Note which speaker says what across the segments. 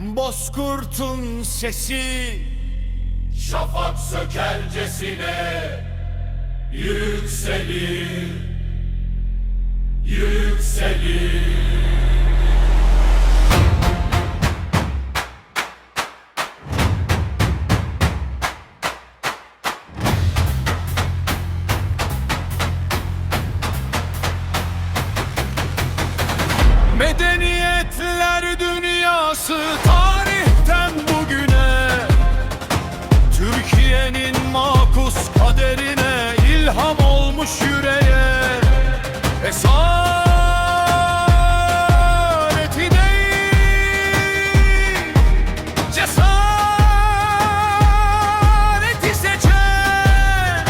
Speaker 1: Bozkurt'un sesi
Speaker 2: Şafak sökercesine yükselir, yükselir.
Speaker 1: Medeniyetler dünyası tarihten bugüne Türkiye'nin makus kaderine ilham olmuş yüreğe Esareti değil Cesareti seçen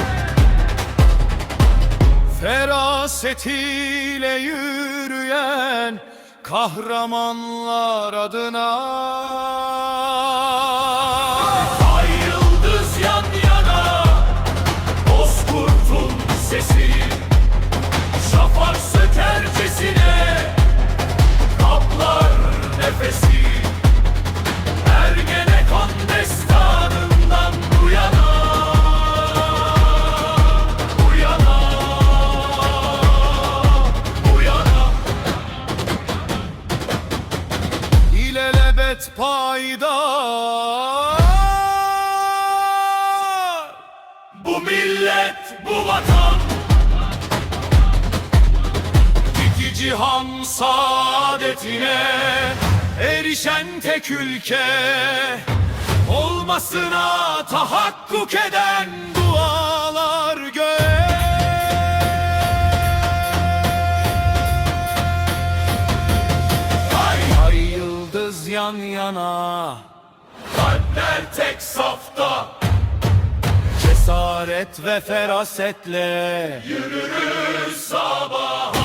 Speaker 1: Ferasetiyle yürüyen kahramanlar adına.
Speaker 2: Ay yıldız yan yana Bozkurt'un sesi
Speaker 1: İlelebet payidar
Speaker 2: Bu millet bu vatan.
Speaker 1: İki cihan saadetine erişen tek ülke. Olmasına tahakkuk eden dualar göğe yan yana.
Speaker 2: Kalpler tek safta.
Speaker 1: Cesaret ve ferasetle
Speaker 2: Yürürüz sabaha